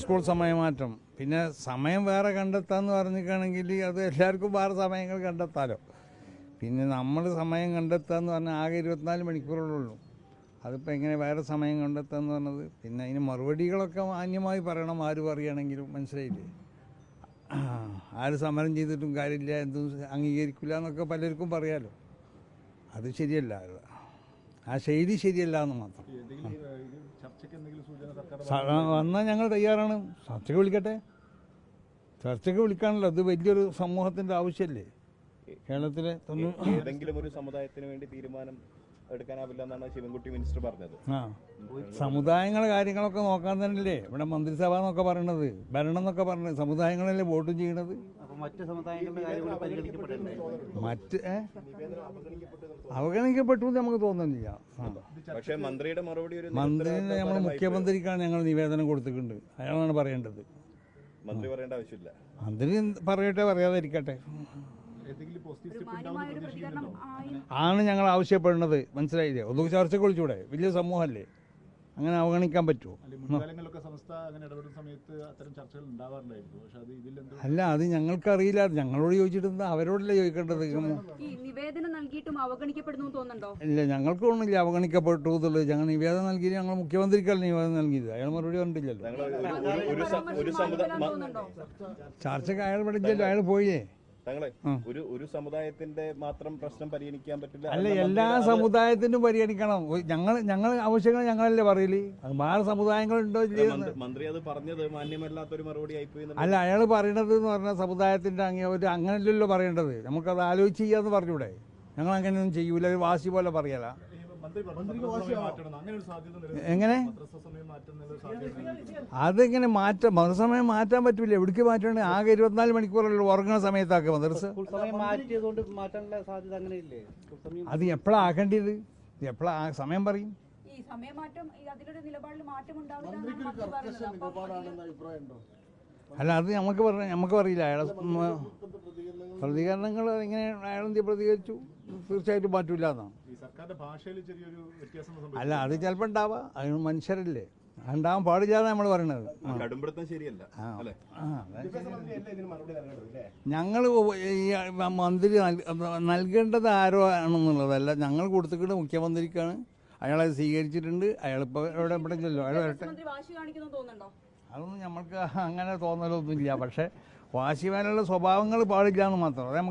School സമയമാറ്റം പിന്നെ സമയം വേറെ കണ്ടെത്താന്ന് പറഞ്ഞിരിക്കുകയാണെങ്കിൽ അത് എല്ലാവർക്കും വേറെ സമയങ്ങൾ കണ്ടെത്താലോ. പിന്നെ നമ്മൾ സമയം കണ്ടെത്താന്ന് പറഞ്ഞാൽ ആകെ ഇരുപത്തിനാല് മണിക്കൂറുള്ളൂ. അതിപ്പോൾ എങ്ങനെ വേറെ സമയം കണ്ടെത്താന്ന് പറഞ്ഞത്? പിന്നെ അതിന് മറുപടികളൊക്കെ മാന്യമായി പറയണം ആര് പറയുകയാണെങ്കിലും മനസ്സിലായില്ലേ? ആര് സമരം ചെയ്തിട്ടും കാര്യമില്ല എന്തും അംഗീകരിക്കില്ല എന്നൊക്കെ പലർക്കും പറയാലോ. അത് ശരിയല്ല. ആ ശൈലി ശരിയല്ല എന്ന് മാത്രം. വന്നാൽ ഞങ്ങൾ തയ്യാറാണ്. ചർച്ചയ്ക്ക് വിളിക്കട്ടെ. ചർച്ചയ്ക്ക് വിളിക്കാണല്ലോ അത് വലിയൊരു സമൂഹത്തിന്റെ ആവശ്യമല്ലേ കേരളത്തിലെ ഏതെങ്കിലും ഒരു സമുദായത്തിന് വേണ്ടി തീരുമാനം എടുക്കാനാവില്ല എന്നാണ് ശിവൻകുട്ടി മിനിസ്റ്റർ പറഞ്ഞത്. ആ. സമുദായങ്ങളെ കാര്യങ്ങളൊക്കെ നോക്കാൻ തന്നെയല്ലേ? ഇവിടെ മന്ത്രിസഭ എന്നൊക്കെ പറയണത് ഭരണം എന്നൊക്കെ പറഞ്ഞത് സമുദായങ്ങളല്ലേ വോട്ടും ചെയ്യണത്? മറ്റ് സമുദായങ്ങളുടെ കാര്യം പരിഗണിക്കപ്പെടണ്ടേ മറ്റ്? അവഗണിക്കപ്പെട്ടു എന്ന് നമുക്ക് തോന്നുന്നില്ല പക്ഷേ മന്ത്രിയുടെ മറുപടി ഒരു നമ്മൾ നിരുത്തരവാദപരമായി മുഖ്യമന്ത്രിക്കാണ് ഞങ്ങൾ നിവേദനം കൊടുത്തിട്ടുണ്ട്. അയാളാണ് പറയേണ്ടത്. മന്ത്രി പറയേണ്ട ആവശ്യമില്ല. മന്ത്രി പറയട്ടെ പറയാതിരിക്കട്ടെ. ആണ് ഞങ്ങൾ ആവശ്യപ്പെടുന്നത്. മനസ്സിലായില്ലേ? ഒന്ന് ചർച്ചയ്ക്ക് വിളിച്ചൂടെ വലിയ സമൂഹമല്ലേ അങ്ങനെ അവഗണിക്കാൻ പറ്റുമോ അല്ല മുൻകാലങ്ങളിലൊക്കെ സംസ്ഥ അങ്ങനെ ഇടപെടുന്ന സമയത്ത് അത്തരം ചർച്ചകൾ ഉണ്ടാവാറുണ്ടായിരുന്നു. പക്ഷെ അത് ഞങ്ങൾക്ക് അല്ല അത് ഞങ്ങൾക്കറിയില്ല. ഞങ്ങളോട് ചോദിച്ചിട്ടുണ്ട് അവരോടല്ലേ ചോദിക്കേണ്ടത്? ഇല്ല ഞങ്ങൾക്ക് ഒന്നുമില്ല അവഗണിക്കപ്പെട്ടു എന്നുള്ളത്. ഞങ്ങൾ നിവേദനം നൽകി ഞങ്ങൾ മുഖ്യമന്ത്രിക്കല്ല നിവേദനം നൽകിയത്. അയാൾ മറുപടി കണ്ടില്ലല്ലോ ചർച്ചക്ക് ചർച്ചയ്ക്ക് അയാൾ പഠിച്ചല്ലോ അയാൾ പോയേ തങ്ങളെ ഒരു ഒരു സമുദായത്തിന്റെ മാത്രം പ്രശ്നം പരിഗണിക്കാൻ പറ്റില്ല അല്ല എല്ലാ സമുദായത്തിനും പരിഗണിക്കണം. ഞങ്ങൾ ഞങ്ങൾ ആവശ്യങ്ങൾ ഞങ്ങളല്ലേ പറയൽ? വേറെ സമുദായങ്ങളുണ്ടോ മന്ത്രി- അത് പറഞ്ഞത് മാന്യമല്ലാത്തൊരു മറുപടി ആയിപ്പോയി അല്ല അയാൾ പറയണത് എന്ന് പറഞ്ഞാൽ സമുദായത്തിന്റെ അങ്ങനെ ഒരു അങ്ങനല്ലല്ലോ പറയേണ്ടത്. നമുക്കത് ആലോചിച്ച് ചെയ്യാന്ന് പറഞ്ഞൂടെ. ഞങ്ങൾ അങ്ങനെയൊന്നും ചെയ്യൂല ഒരു വാശി പോലെ പറയല. എങ്ങനെ. അതെങ്ങനെ മാറ്റാം മന്ത്രിസമയം മാറ്റാൻ പറ്റില്ല. എവിടേക്ക് മാറ്റണേ ആകെ ഇരുപത്തിനാല് മണിക്കൂറല്ലോ ഉറങ്ങുന്ന സമയത്താക്കുക മന്ത്രിസ്. സ്കൂൾ സമയം മാറ്റിയതുകൊണ്ട് മാറ്റാനുള്ള സാധ്യത അങ്ങനെ ഇല്ലേ സ്കൂൾ സമയം അത് എപ്പോഴാണ് ആക്കേണ്ടത് എപ്പോഴാ സമയം പറയും. അല്ല അത് നമുക്ക് പറഞ്ഞ നമുക്ക് പറയില്ല അയാളെ പ്രതികരണങ്ങൾ എങ്ങനെ അയാളെന്ത് പ്രതികരിച്ചു. തീർച്ചയായിട്ടും മാറ്റൂല എന്നാണ് ഈ സർക്കാരിന്റെ ഭാഷയിൽ ചെറിയൊരു വ്യത്യാസം സംഭവിച്ചു. അല്ല അത് ചിലപ്പോൾ ഉണ്ടാവാം. അതിന് മനുഷ്യരല്ലേ. ഉണ്ടാവാൻ പാടില്ല നമ്മൾ പറയണത്. ഞങ്ങൾ ഈ മന്ത്രി നൽ- നൽകേണ്ടത് ആരോ ആണെന്നുള്ളതല്ല. ഞങ്ങൾ കൊടുത്തിട്ട് മുഖ്യമന്ത്രിക്കാണ്. അയാളെ സ്വീകരിച്ചിട്ടുണ്ട്. അയാളിപ്പോൾ എവിടെ എവിടെ ചെല്ലോ? അയാൾ വരട്ടെ. മന്ത്രി വാശി കാണിക്കുന്നു തോന്നുന്നുണ്ടോ? അതൊന്നും നമ്മൾക്ക് അങ്ങനെ തോന്നലൊന്നും ഇല്ല പക്ഷേ വാശിവാനുള്ള സ്വഭാവങ്ങൾ പാടില്ല എന്ന് മാത്രം. അത് നമുക്ക്